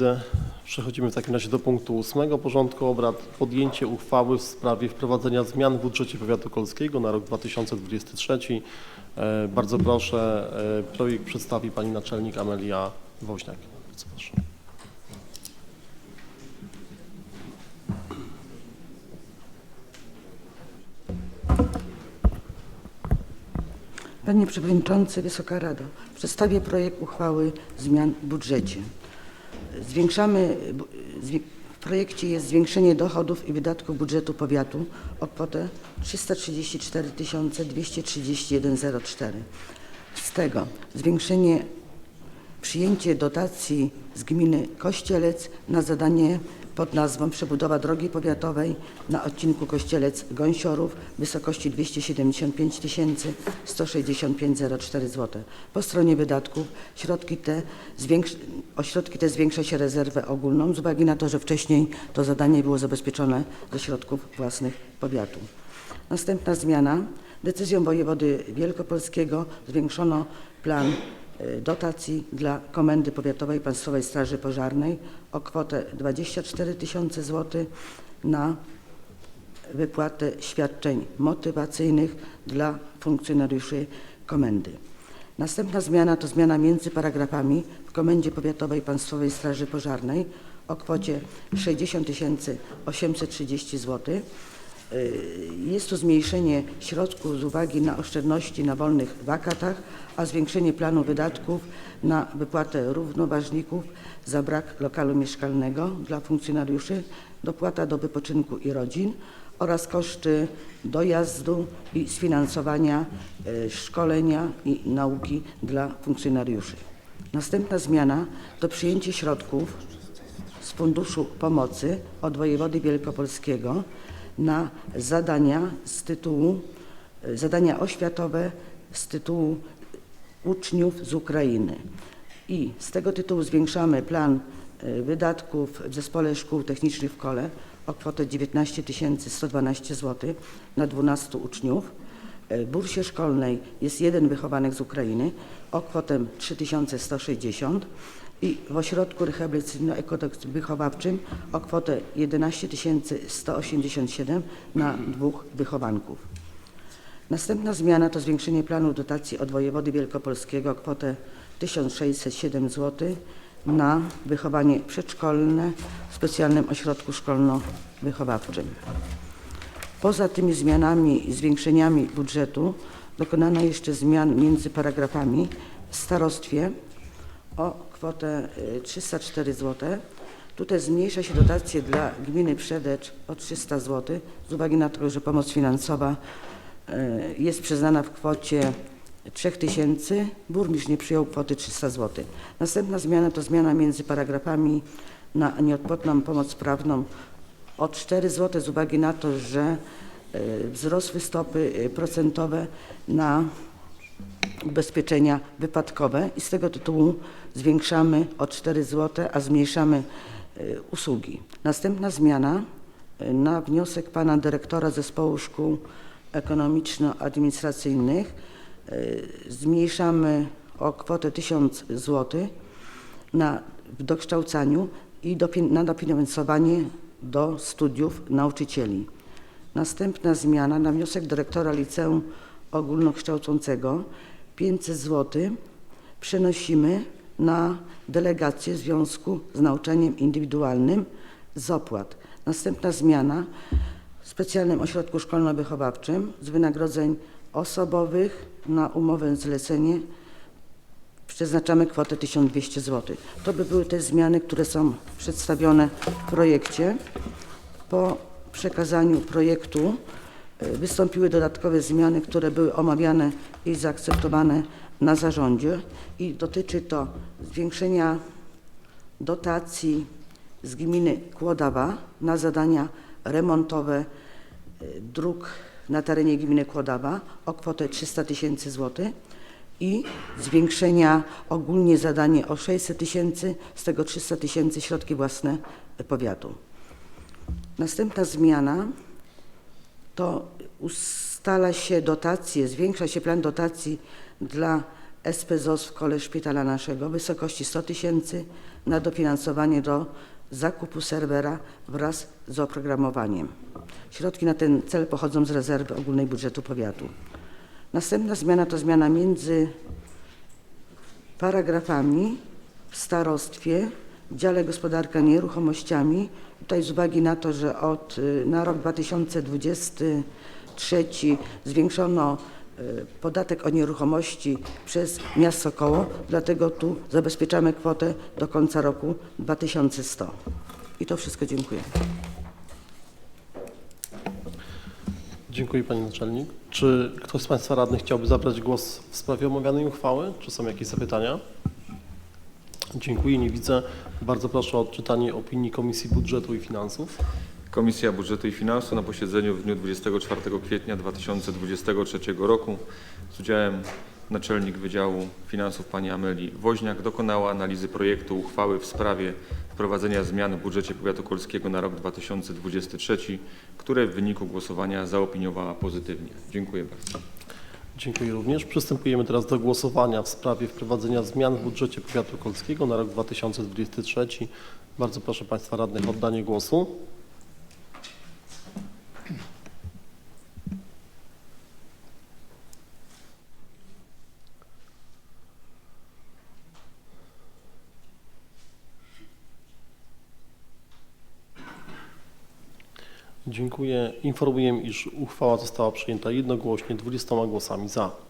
widzę. Przechodzimy w takim razie do punktu ósmego porządku obrad. Podjęcie uchwały w sprawie wprowadzenia zmian w budżecie powiatu kolskiego na rok 2023. E, Bardzo proszę, e, projekt przedstawi pani naczelnik Amelia Woźniak. Bardzo proszę. Panie Przewodniczący, Wysoka Rado, przedstawię projekt uchwały zmian w budżecie. Zwiększamy, w projekcie jest zwiększenie dochodów i wydatków budżetu powiatu o kwotę 334 231,04. Z tego zwiększenie przyjęcie dotacji z gminy Kościelec na zadanie pod nazwą przebudowa drogi powiatowej na odcinku Kościelec-Gąsiorów wysokości 275 165,04 zł. Po stronie wydatków środki te o środki te zwiększa się rezerwę ogólną z uwagi na to, że wcześniej to zadanie było zabezpieczone ze środków własnych powiatu. Następna zmiana. Decyzją wojewody wielkopolskiego zwiększono plan dotacji dla Komendy Powiatowej Państwowej Straży Pożarnej o kwotę 24 tysiące złotych na wypłatę świadczeń motywacyjnych dla funkcjonariuszy komendy. Następna zmiana to zmiana między paragrafami w Komendzie Powiatowej Państwowej Straży Pożarnej o kwocie 60 830 zł. Jest to zmniejszenie środków z uwagi na oszczędności na wolnych wakatach, a zwiększenie planu wydatków na wypłatę równoważników za brak lokalu mieszkalnego dla funkcjonariuszy, dopłata do wypoczynku i rodzin oraz koszty dojazdu i sfinansowania e, szkolenia i nauki dla funkcjonariuszy. Następna zmiana to przyjęcie środków z Funduszu Pomocy od wojewody wielkopolskiego na zadania z tytułu, e, zadania oświatowe z tytułu uczniów z Ukrainy. I z tego tytułu zwiększamy plan e, wydatków w Zespole Szkół Technicznych w Kole o kwotę 19 112 zł na 12 uczniów. E, W bursie szkolnej jest jeden wychowanek z Ukrainy o kwotę 3160 i w ośrodku rehabilitacyjno-wychowawczym o kwotę 11 187 na dwóch wychowanków. Następna zmiana to zwiększenie planu dotacji od wojewody wielkopolskiego o kwotę 1607 zł na wychowanie przedszkolne w specjalnym ośrodku szkolno-wychowawczym. Poza tymi zmianami i zwiększeniami budżetu dokonano jeszcze zmian między paragrafami w starostwie o kwotę y, 304 zł. Tutaj zmniejsza się dotacje dla gminy Przedecz o 300 zł z uwagi na to, że pomoc finansowa y, jest przyznana w kwocie 3000. Burmistrz nie przyjął kwoty 300 zł. Następna zmiana to zmiana między paragrafami na nieodpłatną pomoc prawną o 4 zł z uwagi na to, że y, wzrosły stopy y, procentowe na ubezpieczenia wypadkowe i z tego tytułu zwiększamy o 4 zł, a zmniejszamy y, usługi. Następna zmiana y, na wniosek pana dyrektora Zespołu Szkół Ekonomiczno-Administracyjnych y, zmniejszamy o kwotę 1000 zł na, w dokształcaniu i na dofinansowanie do studiów nauczycieli. Następna zmiana na wniosek dyrektora liceum ogólnokształcącego 500 zł przenosimy na delegację w związku z nauczaniem indywidualnym z opłat. Następna zmiana w specjalnym ośrodku szkolno-wychowawczym z wynagrodzeń osobowych na umowę zlecenie przeznaczamy kwotę 1200 zł. To by były te zmiany, które są przedstawione w projekcie. Po przekazaniu projektu wystąpiły dodatkowe zmiany, które były omawiane i zaakceptowane na zarządzie i dotyczy to zwiększenia dotacji z gminy Kłodawa na zadania remontowe y, dróg na terenie gminy Kłodawa o kwotę 300 tysięcy złotych i zwiększenia ogólnie zadanie o 600 tysięcy, z tego 300 tysięcy środki własne powiatu. Następna zmiana to ustala się dotacje, zwiększa się plan dotacji dla SPZOS w kole szpitala naszego w wysokości 100 tysięcy na dofinansowanie do zakupu serwera wraz z oprogramowaniem. Środki na ten cel pochodzą z rezerwy ogólnej budżetu powiatu. Następna zmiana to zmiana między paragrafami w starostwie dziale gospodarka nieruchomościami. Tutaj z uwagi na to, że od, y, na rok 2023 zwiększono y, podatek od nieruchomości przez miasto Koło, dlatego tu zabezpieczamy kwotę do końca roku 2100. I to wszystko dziękuję. Dziękuję Pani Naczelnik. Czy ktoś z Państwa radnych chciałby zabrać głos w sprawie omawianej uchwały? Czy są jakieś zapytania? Dziękuję, nie widzę. Bardzo proszę o odczytanie opinii Komisji Budżetu i Finansów. Komisja Budżetu i Finansów na posiedzeniu w dniu 24 kwietnia 2023 roku z udziałem naczelnik Wydziału Finansów pani Amelii Woźniak dokonała analizy projektu uchwały w sprawie wprowadzenia zmian w budżecie powiatu kolskiego na rok 2023, które w wyniku głosowania zaopiniowała pozytywnie. Dziękuję bardzo. Dziękuję również. Przystępujemy teraz do głosowania w sprawie wprowadzenia zmian w budżecie powiatu kolskiego na rok 2023. Bardzo proszę Państwa radnych o oddanie głosu. Dziękuję. Informuję, iż uchwała została przyjęta jednogłośnie 20 głosami za.